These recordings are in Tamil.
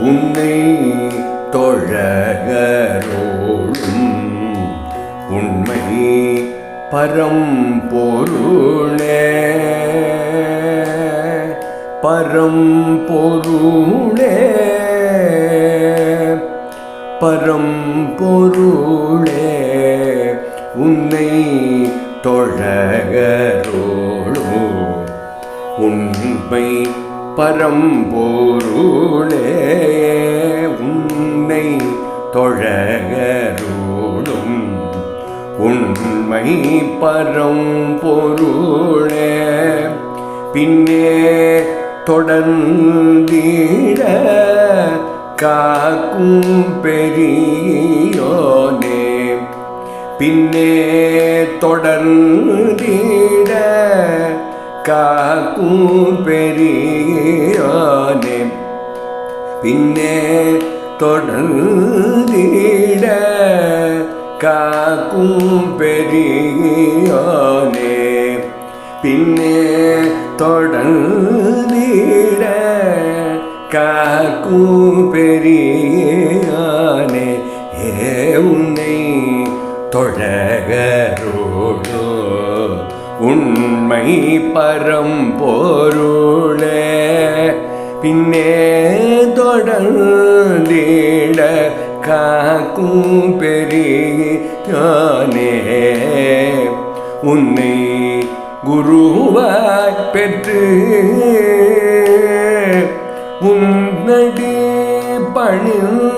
உன்னை தொழகரோடும் உண்மை பரம்பொருளே பரம்பொருளே பரம்பொருளே உன்னை தொழகரோடும் உண்மை பரம்பொருளே உன்னை தொழகரோடும் உண்மை பரம்பொருளே பின்னே தொடர்ந்திட காக்கும் பெரியோனே பின்னே தொடர்ந்திட காக்கும் பெரியோனே பின்னே தொடர்ந்திட காக்கும் பெரியோனே பின்னே தொடர்ந்திட காக்கும் பெரியானே ஏ உன்னை உண்மை பரம்பொருளே பின்னே தொடர்ந்திட காக்கும் பெரியானே உன்னை குருவாய் பெற்று உன்னடி பணிந்தோம்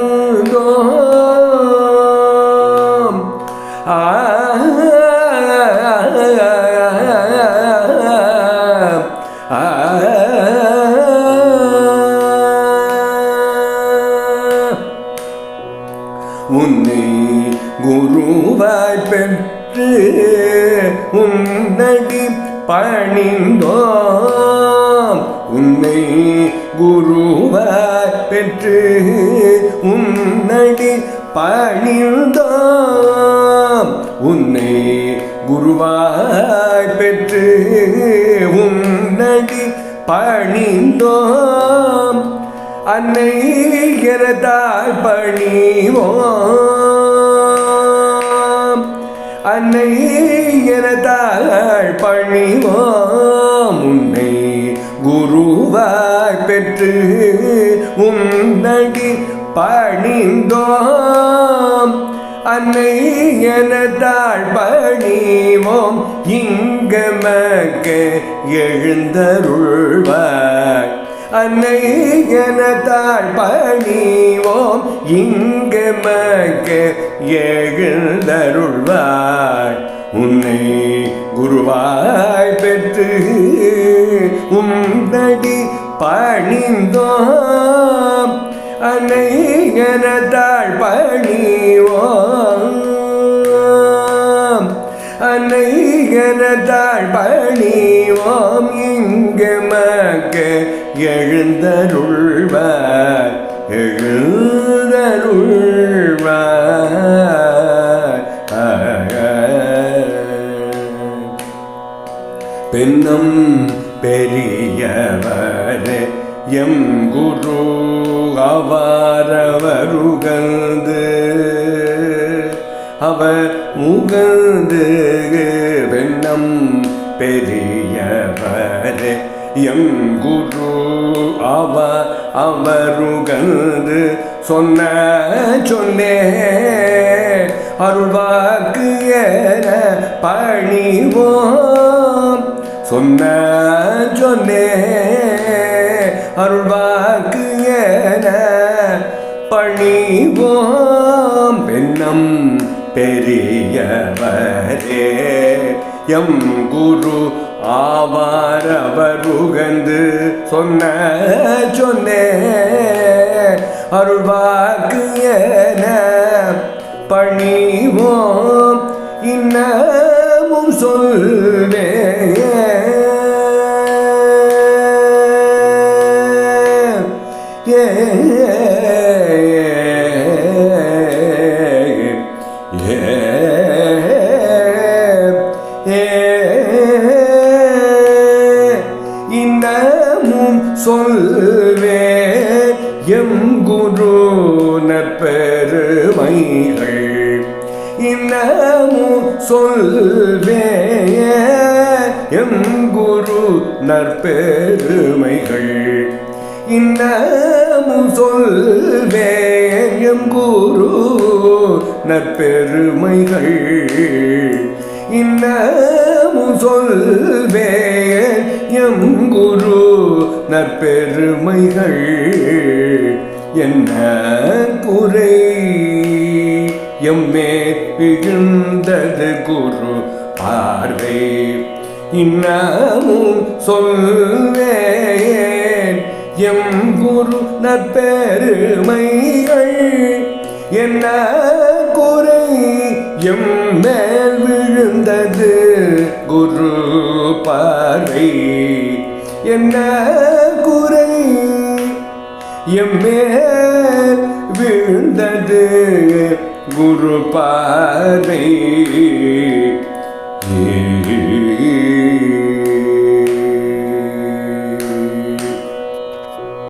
குருவாய் பெற்று உன்னடி பணிந்தோம். உன்னை குருவாய் பெற்று உன்னடி பணிந்தோம். உன்னை குருவாய் பெற்று உன்னடி பணிந்தோம். அன்னை எனதால் பணிவோம். அன்னை எனதால் பணிவோம். உன்னை குருவாய் பெற்று உன்னடி பணிந்தோம். அன்னை எனதாள் பணிவோம். இங்க மக்க எழுந்தருள்வாய். அன்னை எனதாள் பணிவோம் இங்கு இங்கமக்க எழுந்தருள்வாய் உன்னை குருவாய் பெற்று உந்தடி பணிந்தோம். அன்னை எனதாள் பணிவோம் அன்னை எனதாள் பணிவோம் இங்கு எழுந்தருள்வார் எழுந்தருள்வார். பெண்ணும் பெரியவரே எம் குரு அவாரவருகந்து அவர் முகந்து பெண்ணம் பெரியவரே எம் குரு அவ அவருகந்து சொன்ன சொன்னே அருள்வாக்கு என பணிவோம். சொன்ன சொன்னே அருள்வாக்கு என பணிவோம். பெண்ணம் பெரியவரே எம் குரு ஆவார் அவர் உகந்து சொன்ன சொன்னே. அருள்வாக்கு என பணிவோம் இன்னமும் சொல்வே இன்னமும் சொல்வே பெருமைகள் இன்னமும் சொல்வே எம் குரு நற்பெருமைகள் இன்னமும் சொல்வே எம் குரு நற்பெருமைகள் இன்னமும் சொல்வே எம் குரு நற்பெருமைகள் என்ன குறை? எம்மே விழுந்தது குரு பார்வை. இன்னமும் சொல்வேன் எம் குரு நற்பெருமைகள். என்ன குறை? எம் மேல் விழுந்தது குரு பார்வை. என்ன குறை? எம்மேல் விழுந்தது குரு பார்வை.